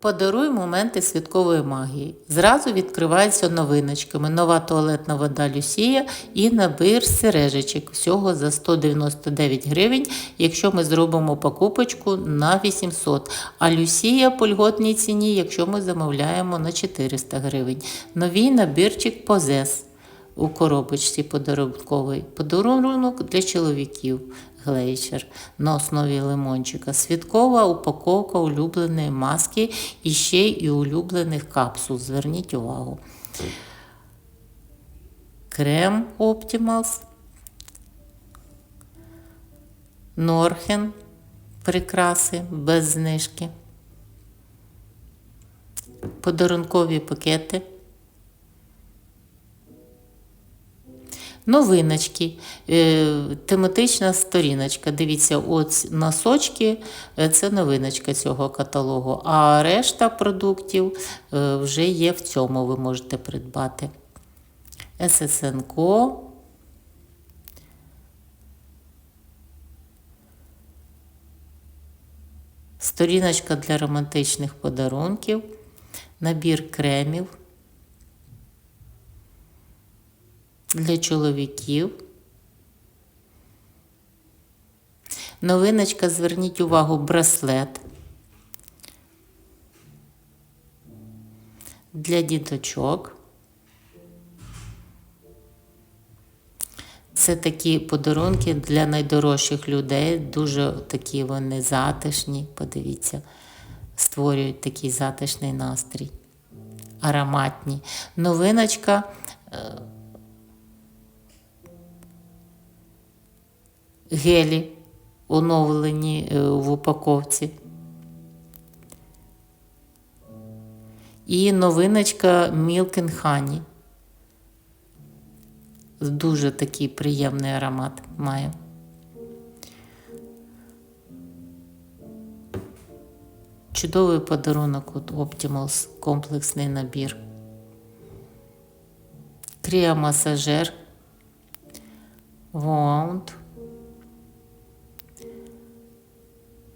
Подаруй моменти святкової магії. Зразу відкриваються новиночками. Нова туалетна вода Люсія і набір сережечок. Всього за 199 гривень, якщо ми зробимо покупочку на 800. А Люсія по льготній ціні, якщо ми замовляємо на 400 гривень. Новий набірчик Позес у коробочці подарунковий. Подарунок для чоловіків. Глейчер на основі лимончика. Святкова упаковка улюбленої маски і ще й улюблених капсул. Зверніть увагу. Крем Optimals. Норхен. Прикраси без знижки. Подарункові пакети. Новиночки, е, тематична сторіночка. Дивіться, от носочки е, це новиночка цього каталогу. А решта продуктів е, вже є в цьому, ви можете придбати. ССНКО. Сторіночка для романтичних подарунків, набір кремів. Для чоловіків. Новиночка, зверніть увагу, браслет для діточок. Це такі подарунки для найдорожчих людей, дуже такі вони затишні, подивіться, створюють такий затишний настрій, ароматні. Новиночка. Гелі оновлені е, в упаковці. І новиночка Milk and Honey. Дуже такий приємний аромат має. Чудовий подарунок от Optimals комплексний набір. Кріомасажер. Wound.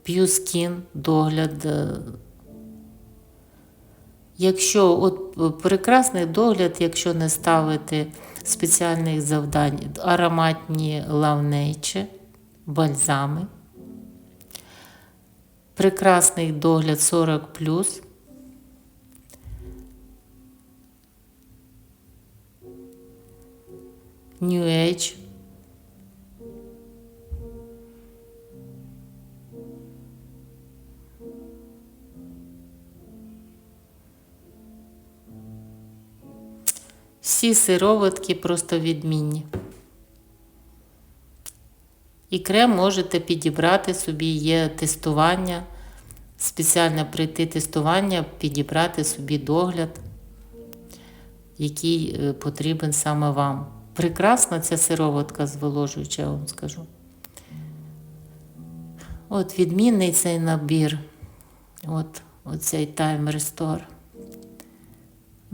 П'юскін, догляд. е, Якщо от е, прекрасний догляд, якщо не ставити спеціальних завдань, ароматні лавнейчі, бальзами. Прекрасний догляд 40 New Age. Всі сироватки просто відмінні. І крем можете підібрати собі, є тестування, спеціально прийти тестування, підібрати собі догляд, який е, потрібен саме вам. Прекрасна ця сироватка зволожуюча, я вам скажу. От відмінний цей набір. От оцей Time Restore.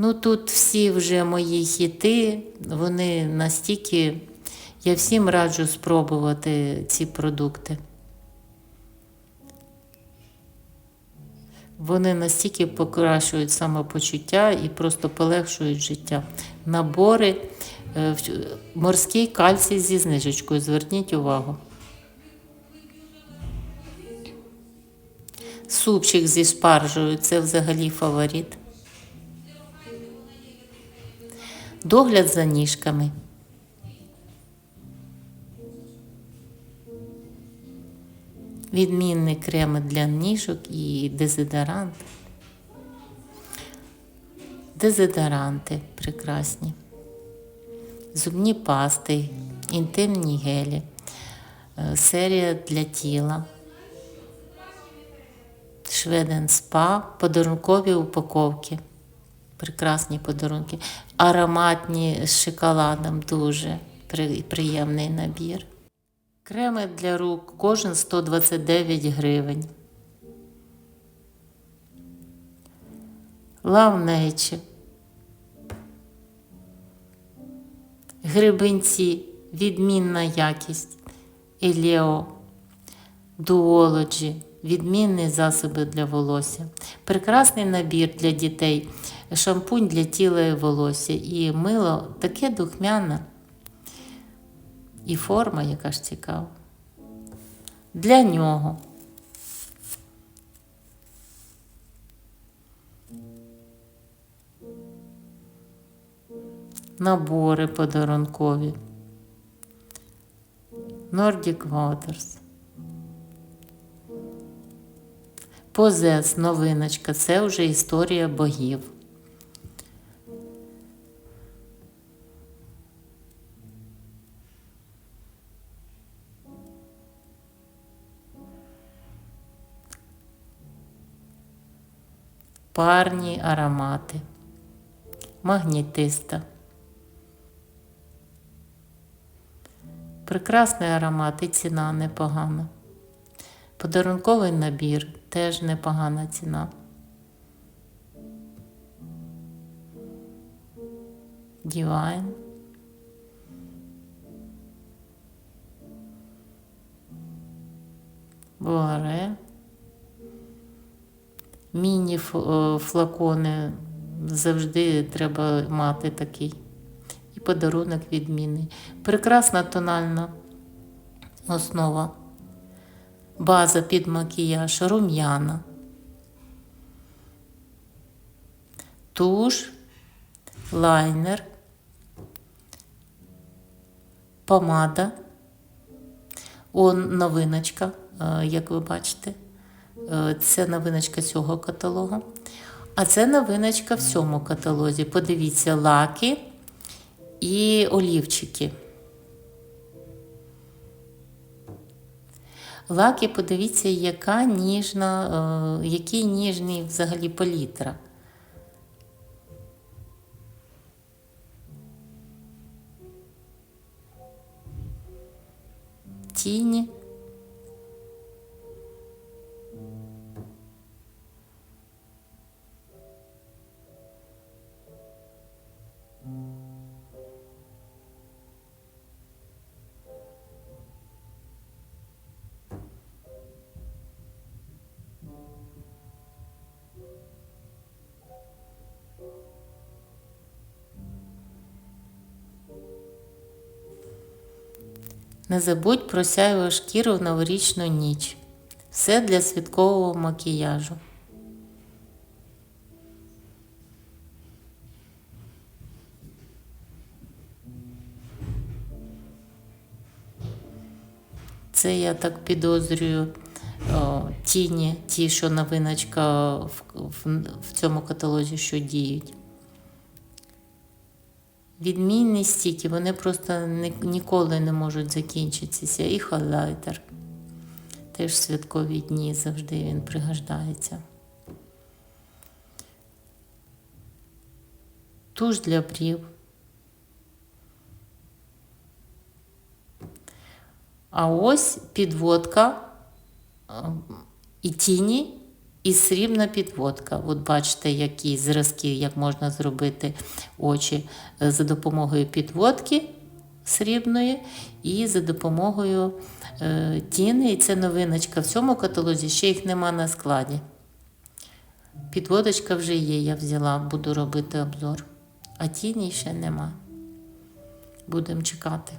Ну тут всі вже мої хіти, вони настільки. Я всім раджу спробувати ці продукти. Вони настільки покращують самопочуття і просто полегшують життя. Набори, е, морський кальцій зі знижечкою. Зверніть увагу. Супчик зі спаржею це взагалі фаворит. Догляд за ніжками. Відмінний крем для ніжок і дезодорант. Дезодоранти прекрасні. Зубні пасти, інтимні гелі, е, серія для тіла. Шведен спа, подарункові упаковки. Прекрасні подарунки. Ароматні з шоколадом дуже приємний набір. Креми для рук, кожен 129 гривень. Лавнечі. Грибинці, відмінна якість. Елео. Дуологі, відмінні засоби для волосся. Прекрасний набір для дітей, шампунь для тіла і волосся. І мило таке духмяне. І форма, яка ж цікава. Для нього. Набори подарункові. Nordic Waters. Позес, новиночка. Це вже історія богів. Парні аромати. Магнітиста. Прекрасний аромат і ціна непогана. Подарунковий набір теж непогана ціна. Divine. Буаре. Міні флакони завжди треба мати такий. І подарунок відмінний. Прекрасна тональна основа. База під макіяж, рум'яна. Туш, лайнер, помада. Он новиночка, е, як ви бачите. Е, Це новиночка цього каталогу. А це новиночка в цьому каталозі. Подивіться, лаки і олівчики. Лаки, подивіться, яка ніжна, е, який ніжний взагалі палітра. Тіні. Не забудь про сяйву шкіру в новорічну ніч. Все для святкового макіяжу. Це я так підозрюю о, тіні, ті, що новиночка в, в, в цьому каталозі, що діють. Відмінні стіки, вони просто ні- ніколи не можуть закінчитися. І хайлайтер. Теж святкові дні завжди він пригождається. Туш для брів. А ось підводка е, і тіні, і срібна підводка. От бачите, які зразки, як можна зробити очі е, за допомогою підводки срібної і за допомогою е, тіни. І це новиночка. В цьому каталозі ще їх нема на складі. Підводочка вже є, я взяла, буду робити обзор. А тіні ще нема. Будемо чекати.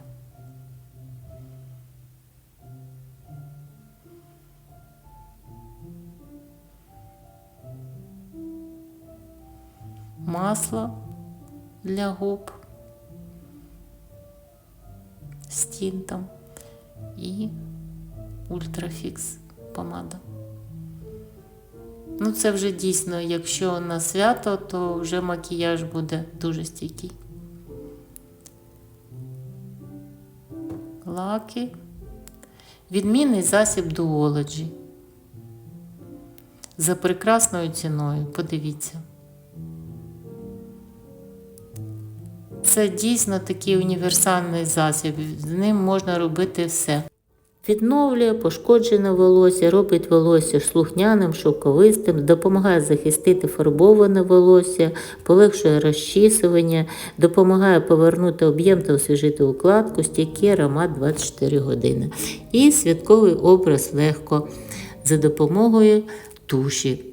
Масло для губ з тінтом і ультрафікс помада. Ну, це вже дійсно, якщо на свято, то вже макіяж буде дуже стійкий. Лаки. Відмінний засіб Duology. За прекрасною ціною. Подивіться. Це дійсно такий універсальний засіб. З ним можна робити все. Відновлює пошкоджене волосся, робить волосся слухняним, шовковистим, допомагає захистити фарбоване волосся, полегшує розчісування, допомагає повернути об'єм та освіжити укладку, стійкий аромат 24 години. І святковий образ легко за допомогою туші.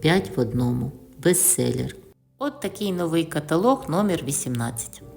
5 в одному. Бестселер. От такий новий каталог номер 18.